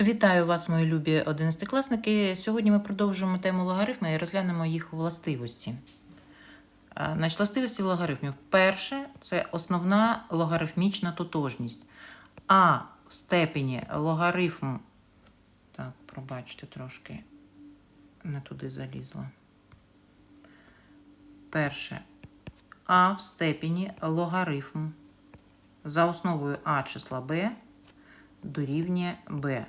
Вітаю вас, мої любі одинадцятикласники. Сьогодні ми продовжуємо тему логарифми і розглянемо їх властивості. Значить, властивості логарифмів. Перше це основна логарифмічна тотожність. А в степені логарифм. Так, пробачте трошки, не туди залізла. Перше. А в степені логарифм за основою А числа Б дорівнює Б.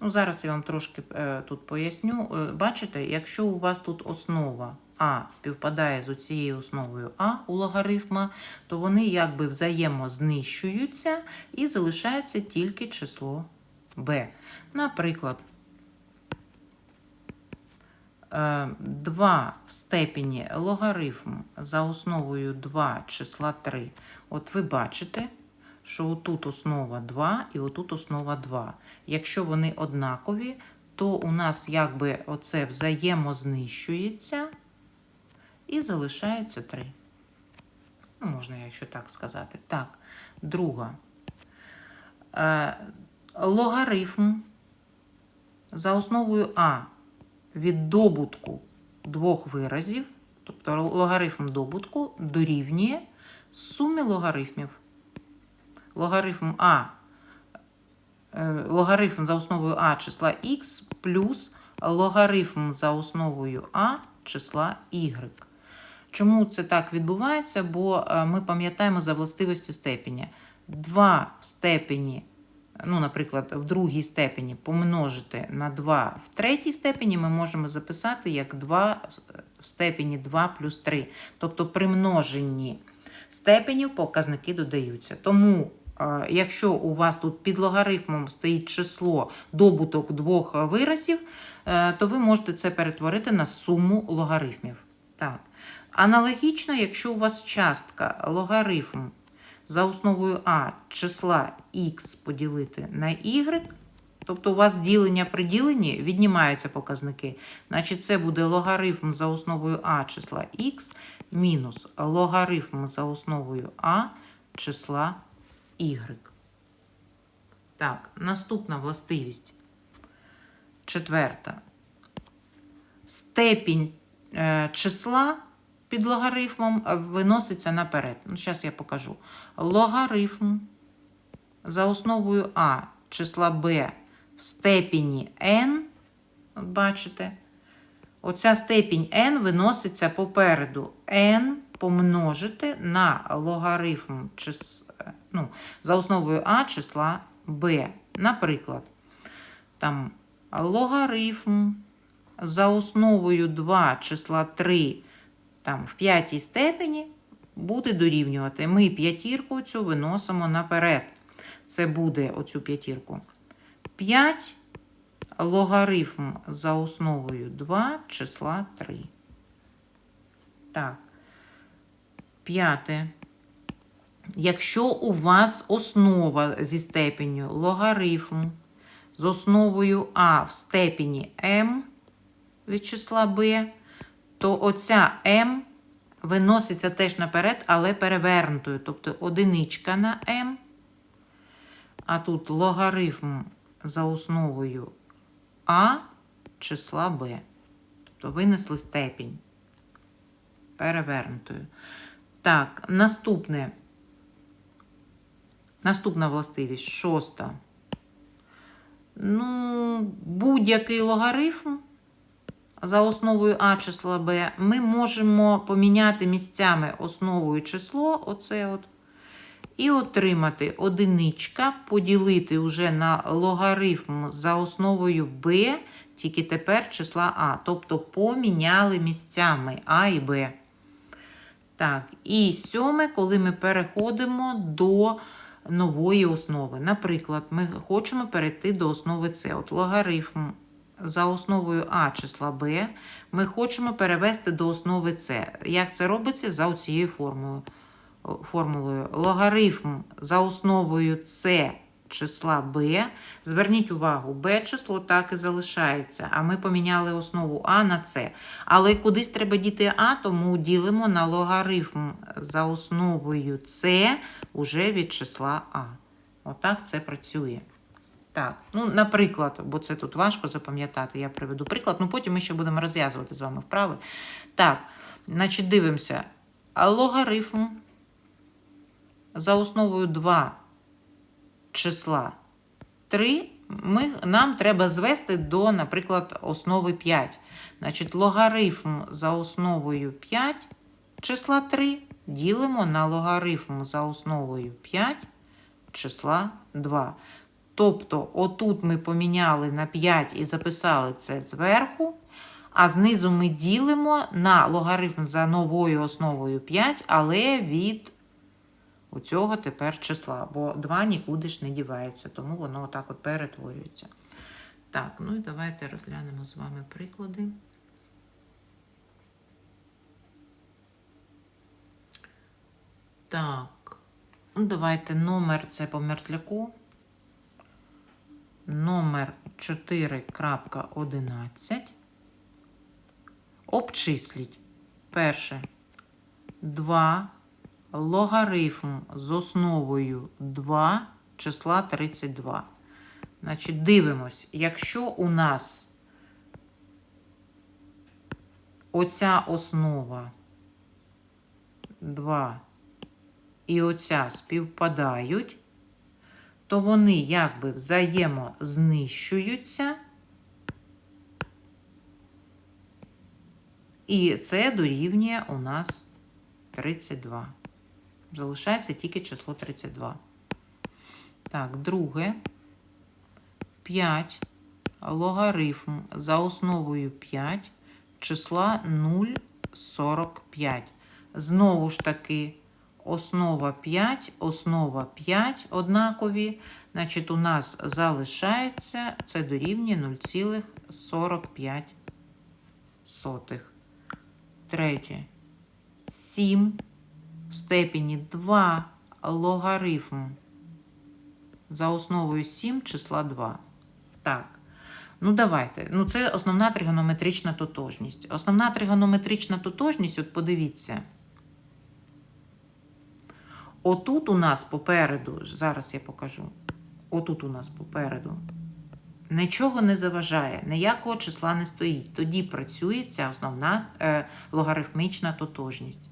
Ну, зараз я вам трошки е, тут поясню. Е, Бачите, якщо у вас тут основа А співпадає з цією основою А у логарифма, то вони якби взаємознищуються і залишається тільки число Б. Наприклад, е, 2 в степені логарифм за основою 2 числа 3. От ви бачите, що отут основа 2 і отут основа 2. Якщо вони однакові, то у нас якби оце взаємознищується і залишається 3. Ну, можна, якщо так сказати. Так, друга. Е, логарифм за основою А від добутку двох виразів, тобто логарифм добутку дорівнює сумі логарифмів. Логарифм А е, логарифм за основою А числа Х плюс логарифм за основою А числа Y. Чому це так відбувається? Бо е, ми пам'ятаємо за властивості степеня. 2 в степені, ну, наприклад, в другій степені помножити на 2 в третій степені ми можемо записати як 2 в степені 2 плюс 3. Тобто при множенні степенів показники додаються. Тому Е, Якщо у вас тут під логарифмом стоїть число добуток двох виразів, е, то ви можете це перетворити на суму логарифмів. Так. Аналогічно, якщо у вас частка логарифм за основою А числа х поділити на y, тобто у вас ділення при діленні віднімаються показники, значить це буде логарифм за основою А числа х мінус логарифм за основою А числа y. Так, наступна властивість. Четверта. Степінь е, числа під логарифмом виноситься наперед. Ну, Зараз я покажу. Логарифм за основою А числа b в степені n. Бачите, оця степінь n виноситься попереду n помножити на логарифм числа ну, за основою А числа Б. Наприклад, там логарифм за основою 2 числа 3 там, в п'ятій степені буде дорівнювати. Ми п'ятірку цю виносимо наперед. Це буде оцю п'ятірку. 5 логарифм за основою 2 числа 3. Так. П'яте. Якщо у вас основа зі степеню логарифм з основою А в степені М від числа Б, то оця М виноситься теж наперед, але перевернутою. Тобто одиничка на М, а тут логарифм за основою А числа Б. Тобто винесли степінь перевернутою. Так, наступне. Наступна властивість шоста. Ну, будь-який логарифм за основою А числа Б ми можемо поміняти місцями основою число, оце от, і отримати одиничка, поділити вже на логарифм за основою Б, тільки тепер числа А. Тобто поміняли місцями А і Б. Так, і сьоме, коли ми переходимо до нової основи. Наприклад, ми хочемо перейти до основи С. От логарифм за основою А числа Б ми хочемо перевести до основи С. Як це робиться за цією формулою? Логарифм за основою С числа b. Зверніть увагу, b число так і залишається, а ми поміняли основу А на С. Але кудись треба діти А, тому ділимо на логарифм за основою С уже від числа А. Отак це працює. Так, ну, наприклад, бо це тут важко запам'ятати, я приведу приклад, ну потім ми ще будемо розв'язувати з вами вправи. Так, значить, дивимося. Логарифм за основою 2 числа 3 ми, нам треба звести до, наприклад, основи 5. Значить, логарифм за основою 5 числа 3 ділимо на логарифм за основою 5 числа 2. Тобто, отут ми поміняли на 5 і записали це зверху, а знизу ми ділимо на логарифм за новою основою 5, але від оцього тепер числа, бо 2 нікуди ж не дівається, тому воно отак от перетворюється. Так, ну і давайте розглянемо з вами приклади. Так, ну давайте номер це по мерзляку. Номер 4.11. Обчисліть. Перше. 2 логарифм з основою 2 числа 32. Значить, дивимось, якщо у нас оця основа 2 і оця співпадають, то вони якби взаємознищуються. І це дорівнює у нас 32. Залишається тільки число 32. Так, друге. 5 логарифм за основою 5 числа 0,45. Знову ж таки, основа 5, основа 5 однакові. Значить, у нас залишається, це дорівнює 0,45. Третє. 7 в степені 2 логарифм за основою 7 числа 2. Так. Ну, давайте. Ну, це основна тригонометрична тотожність. Основна тригонометрична тотожність, от подивіться. Отут у нас попереду, зараз я покажу. Отут у нас попереду. Нічого не заважає, ніякого числа не стоїть. Тоді працює ця основна е, логарифмічна тотожність.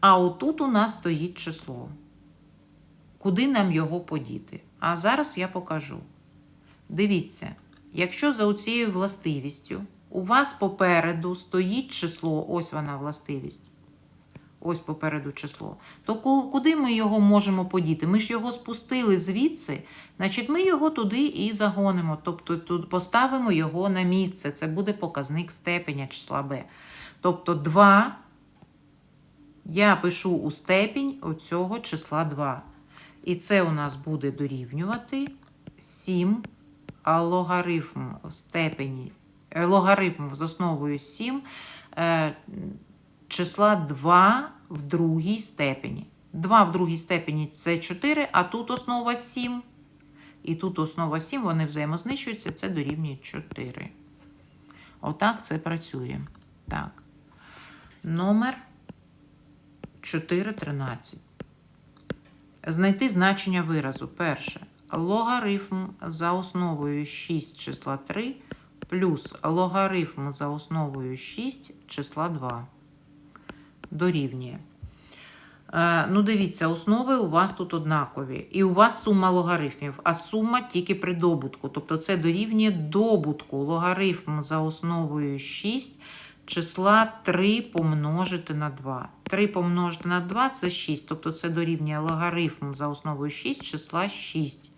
А отут у нас стоїть число. Куди нам його подіти? А зараз я покажу. Дивіться, якщо за цією властивістю у вас попереду стоїть число, ось вона властивість. Ось попереду число. То куди ми його можемо подіти? Ми ж його спустили звідси, значить ми його туди і загонимо. Тобто тут поставимо його на місце. Це буде показник степеня числа b. Тобто 2 я пишу у степінь оцього числа 2. І це у нас буде дорівнювати 7, а логарифм степені, е, логарифм з основою 7 е, числа 2 в другій степені. 2 в другій степені це 4, а тут основа 7. І тут основа 7, вони взаємознищуються, це дорівнює 4. Отак це працює. Так. Номер 4.13. Знайти значення виразу. Перше. Логарифм за основою 6 числа 3 плюс логарифм за основою 6 числа 2. Дорівнює. Е, ну, дивіться, основи у вас тут однакові. І у вас сума логарифмів, а сума тільки при добутку. Тобто це дорівнює добутку. Логарифм за основою 6 числа 3 помножити на 2. 3 помножити на 2 це 6. Тобто це дорівнює логарифм за основою 6 числа 6.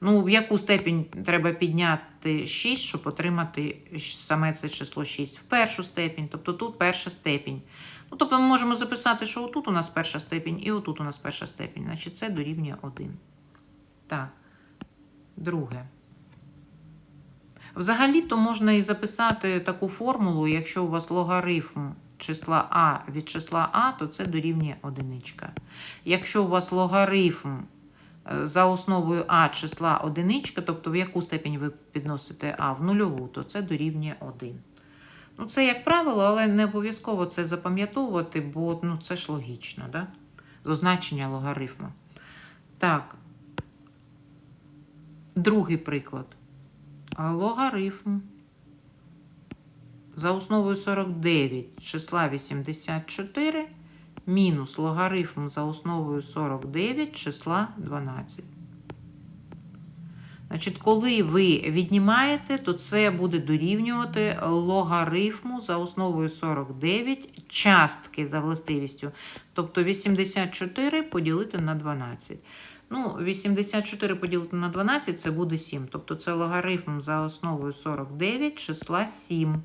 Ну, в яку степінь треба підняти 6, щоб отримати саме це число 6? В першу степінь, тобто тут перша степінь. Ну, тобто ми можемо записати, що отут у нас перша степінь і отут у нас перша степінь. Значить, це дорівнює 1. Так. Друге. Взагалі-то можна і записати таку формулу, якщо у вас логарифм числа А від числа А, то це дорівнює одиничка. Якщо у вас логарифм е, за основою А числа одиничка, тобто в яку степень ви підносите А в нульову, то це дорівнює 1. Ну, це як правило, але не обов'язково це запам'ятовувати, бо ну, це ж логічно, да? з логарифму. Так. Другий приклад. Логарифм за основою 49 числа 84 мінус логарифм за основою 49 числа 12. Значить, коли ви віднімаєте, то це буде дорівнювати логарифму за основою 49 частки за властивістю. Тобто 84 поділити на 12. Ну, 84 поділити на 12 це буде 7. Тобто це логарифм за основою 49 числа 7.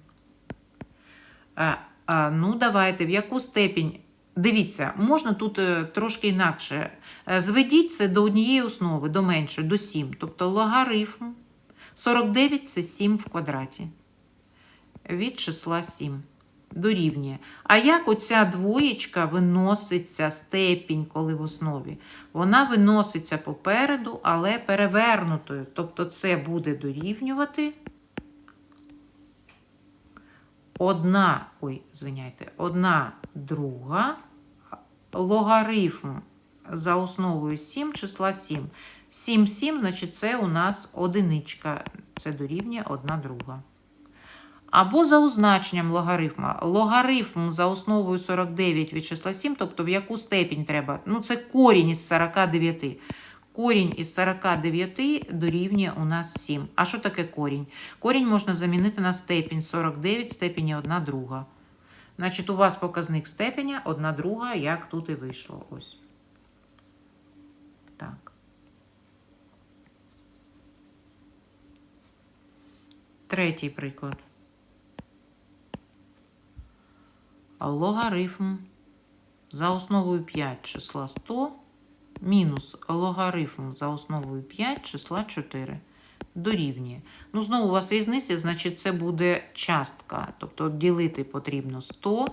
А, а, ну, давайте, в яку степінь. Дивіться, можна тут е, трошки інакше. Е, Зведіть це до однієї основи, до меншої, до 7. Тобто логарифм 49 це 7 в квадраті. Від числа 7. Дорівнює. А як оця двоєчка виноситься степінь, коли в основі? Вона виноситься попереду, але перевернутою. Тобто це буде дорівнювати одна, ой, звиняйте, одна друга логарифм за основою 7 числа 7. 7, 7, значить, це у нас одиничка. Це дорівнює одна друга. Або за означенням логарифма. Логарифм за основою 49 від числа 7, тобто в яку степінь треба. Ну, це корінь із 49. Корінь із 49 дорівнює у нас 7. А що таке корінь? Корінь можна замінити на степінь 49, степені 1 друга. Значить, у вас показник степеня 1 друга, як тут і вийшло. Ось. Так. Третій приклад. Логарифм за основою 5 числа 100 мінус логарифм за основою 5 числа 4 дорівнює. Ну, знову у вас різниця, значить, це буде частка. Тобто ділити потрібно 100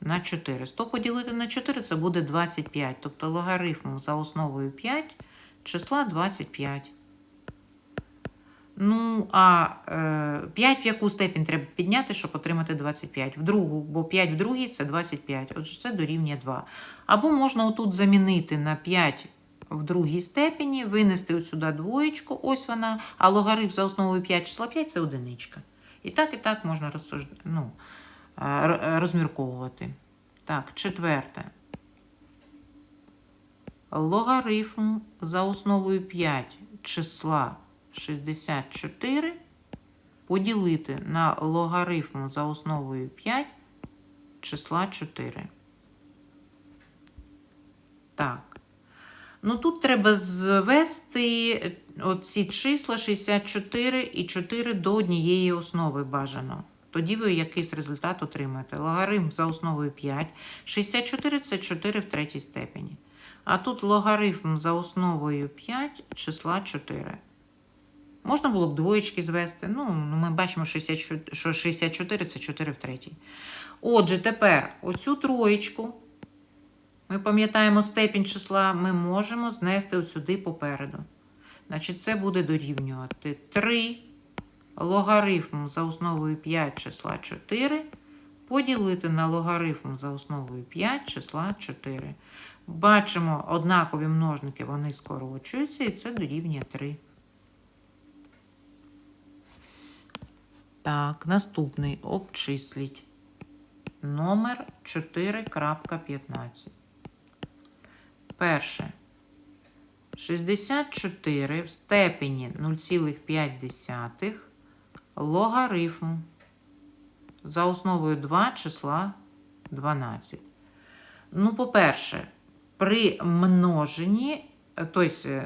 на 4. 100 поділити на 4 це буде 25. Тобто логарифм за основою 5 числа 25. Ну, а е, 5 в яку степінь треба підняти, щоб отримати 25? В другу, бо 5 в другій це 25. Отже, це дорівнює 2. Або можна отут замінити на 5 в другій степені, винести от сюди двоєчку, ось вона, а логарифм за основою 5 числа 5 це одиничка. І так, і так можна розсуж... ну, е, розмірковувати. Так, четверте. Логарифм за основою 5 числа 64 поділити на логарифм за основою 5 числа 4. Так. Ну тут треба звести оці числа 64 і 4 до однієї основи бажано. Тоді ви якийсь результат отримаєте. Логарифм за основою 5. 64 це 4 в третій степені. А тут логарифм за основою 5 числа 4. Можна було б двоєчки звести. Ну, ну, ми бачимо, що 64 це 4 в третій. Отже, тепер оцю троєчку, ми пам'ятаємо степінь числа, ми можемо знести сюди попереду. Значить, це буде дорівнювати 3 логарифм за основою 5 числа 4 поділити на логарифм за основою 5 числа 4. Бачимо, однакові множники вони скорочуються, і це дорівнює 3. Так, наступний обчисліть. Номер 4.15. Перше. 64 в степені 0,5 логарифм за основою 2 числа 12. Ну, по-перше, при множенні, тобто,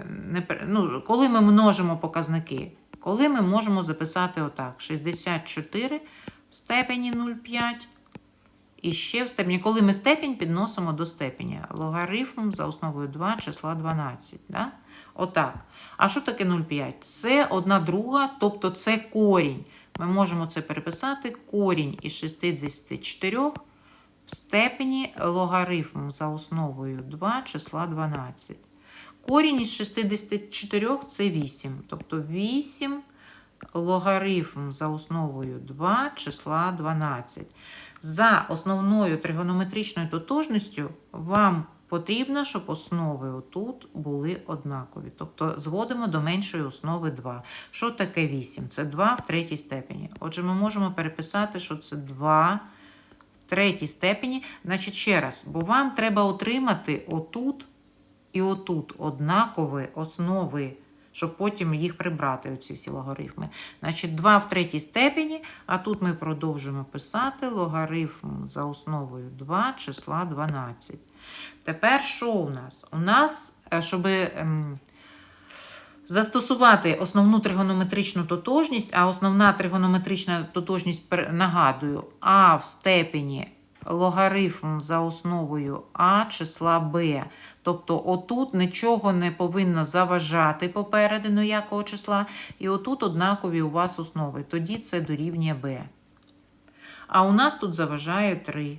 ну, коли ми множимо показники, коли ми можемо записати отак: 64 в степені 0,5. І ще в степені, коли ми степінь підносимо до степені. Логарифм за основою 2 числа 12. Да? Отак. А що таке 0,5? Це одна друга, тобто це корінь. Ми можемо це переписати. Корінь із 64 в степені логарифм за основою 2 числа 12. Корінь із 64 це 8. Тобто 8 логарифм за основою 2 числа 12. За основною тригонометричною тотожністю вам Потрібно, щоб основи отут були однакові. Тобто зводимо до меншої основи 2. Що таке 8? Це 2 в третій степені. Отже, ми можемо переписати, що це 2 в третій степені. Значить, ще раз, бо вам треба отримати отут і отут однакові основи, щоб потім їх прибрати, оці всі логарифми. Значить, 2 в третій степені, а тут ми продовжуємо писати логарифм за основою 2 числа 12. Тепер що у нас? У нас, е, щоб ем, застосувати основну тригонометричну тотожність, а основна тригонометрична тотожність, нагадую, а в степені логарифм за основою а числа b. Тобто отут нічого не повинно заважати попереду ніякого числа, і отут однакові у вас основи. Тоді це дорівнює b. А у нас тут заважає 3.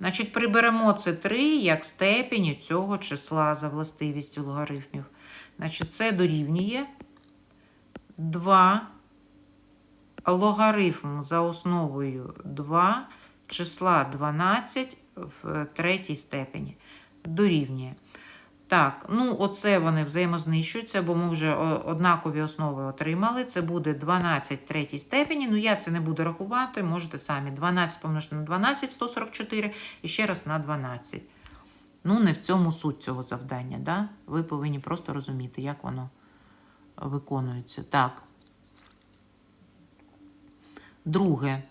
Значить, приберемо це 3 як степені цього числа за властивістю логарифмів. Значить, це дорівнює 2 логарифм за основою 2 числа 12 в третій степені. Дорівнює. Так, ну оце вони взаємознищуються, бо ми вже однакові основи отримали. Це буде 12 в третій степені. Ну, я це не буду рахувати, можете самі. 12 помножити на 12, 144, і ще раз на 12. Ну, не в цьому суть цього завдання, да? Ви повинні просто розуміти, як воно виконується. Так. Друге.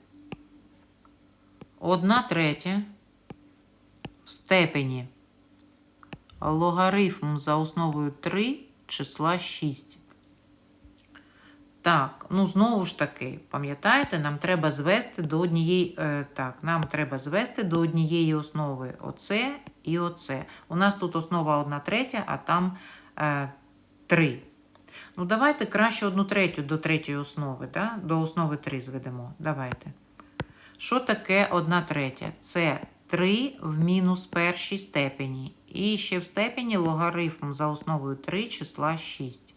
Одна третя в степені логарифм за основою 3 числа 6. Так, ну знову ж таки, пам'ятаєте, нам треба звести до однієї. Е, так, нам треба звести до однієї основи оце і оце. У нас тут основа 1 третя, а там е, 3. Ну, давайте краще одну третю до третьої основи, да? до основи 3 зведемо. Давайте. Що таке 1 третя? Це 3 в мінус першій степені. І ще в степені логарифм за основою 3 числа 6.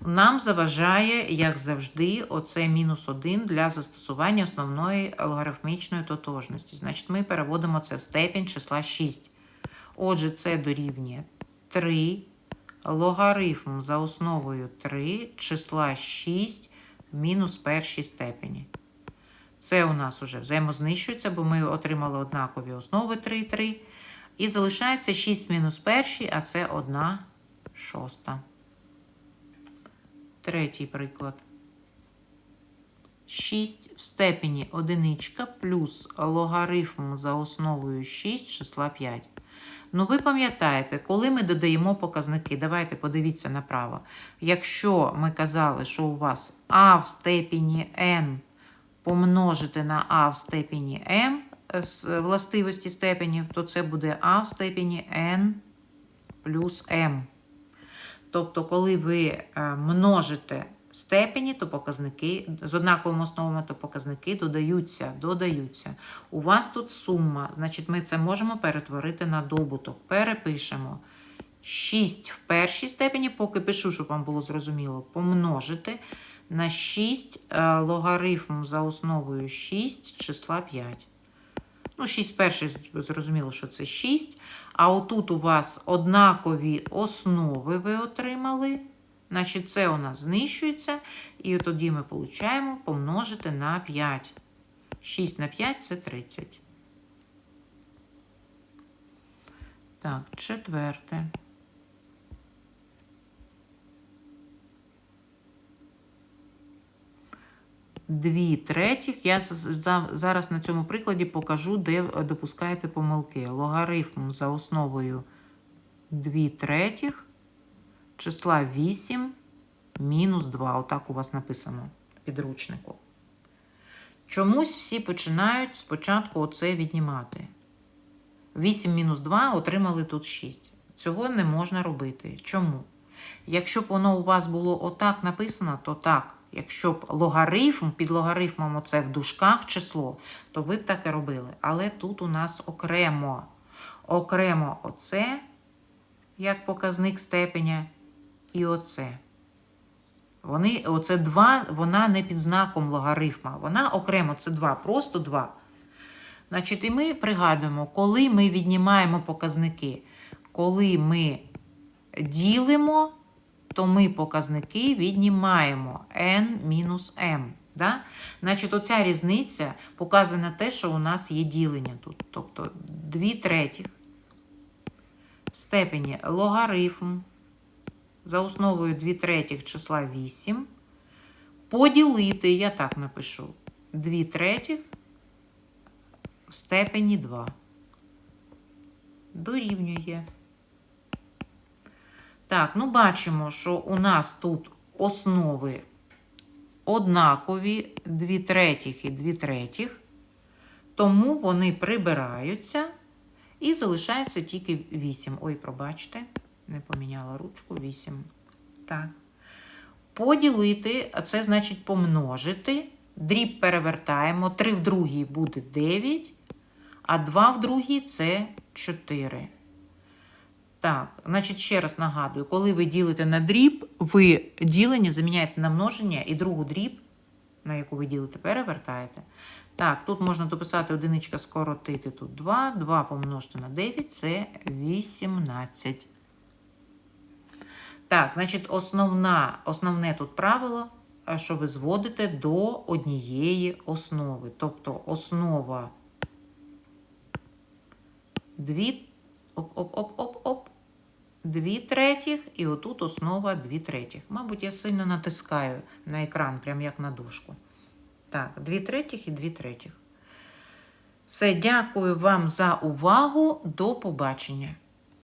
Нам заважає, як завжди, оце мінус 1 для застосування основної логарифмічної тотожності. Значить, ми переводимо це в степень числа 6. Отже, це дорівнює 3 логарифм за основою 3 числа 6 в мінус першій степені. Це у нас вже взаємознищується, бо ми отримали однакові основи 3 і 3. І залишається 6 мінус перший, а це 1 шоста. Третій приклад. 6 в степені одиничка плюс логарифм за основою 6 числа 5. Ну, ви пам'ятаєте, коли ми додаємо показники, давайте подивіться направо. Якщо ми казали, що у вас а в степені n помножити на а в степені m з властивості степенів, то це буде а в степені n плюс m. Тобто, коли ви е, множите степені, то показники з однаковими основами, то показники додаються, додаються. У вас тут сума, значить, ми це можемо перетворити на добуток. Перепишемо 6 в першій степені, поки пишу, щоб вам було зрозуміло, помножити на 6 е, логарифм за основою 6 числа 5. Ну, 6 перший, зрозуміло, що це 6. А отут у вас однакові основи ви отримали. Значить, це у нас знищується. І тоді ми получаємо помножити на 5. 6 на 5 це 30. Так, четверте. Дві третіх. Я зараз на цьому прикладі покажу, де е, допускаєте помилки. Логарифм за основою 2 третіх числа 8 мінус 2. Отак у вас написано підручнику. Чомусь всі починають спочатку оце віднімати. 8 мінус 2 отримали тут 6. Цього не можна робити. Чому? Якщо б воно у вас було отак написано, то так. Якщо б логарифм, під логарифмом оце в дужках число, то ви б так і робили. Але тут у нас окремо. Окремо оце, як показник степеня, і оце. Вони, оце 2, вона не під знаком логарифма. Вона окремо, це 2, просто 2. Значить, і ми пригадуємо, коли ми віднімаємо показники. коли ми ділимо, то ми показники віднімаємо n мінус m. Да? Значить, оця різниця показує на те, що у нас є ділення тут. Тобто 2 третіх в степені логарифм за основою 2 третіх числа 8 поділити, я так напишу, 2 третіх в степені 2. Дорівнює. Так, ну бачимо, що у нас тут основи однакові 2 третіх і 2 третіх, тому вони прибираються і залишається тільки 8. Ой, пробачте, не поміняла ручку 8. Так. Поділити, це значить помножити. Дріб перевертаємо. 3 в другій буде 9, а 2 в другій це 4. Так, значить, ще раз нагадую, коли ви ділите на дріб, ви ділення заміняєте на множення і другу дріб, на яку ви ділите, перевертаєте. Так, тут можна дописати одиничка скоротити тут 2, 2 помножити на 9 це 18. Так, значить, основна, основне тут правило, е, що ви зводите до однієї основи. Тобто основа 2, оп-оп-оп-оп-оп, 2 третіх, і отут основа 2 третіх. Мабуть, я сильно натискаю на екран, прям як на дошку. Так, 2 третіх і 2 третіх. Все, дякую вам за увагу. До побачення.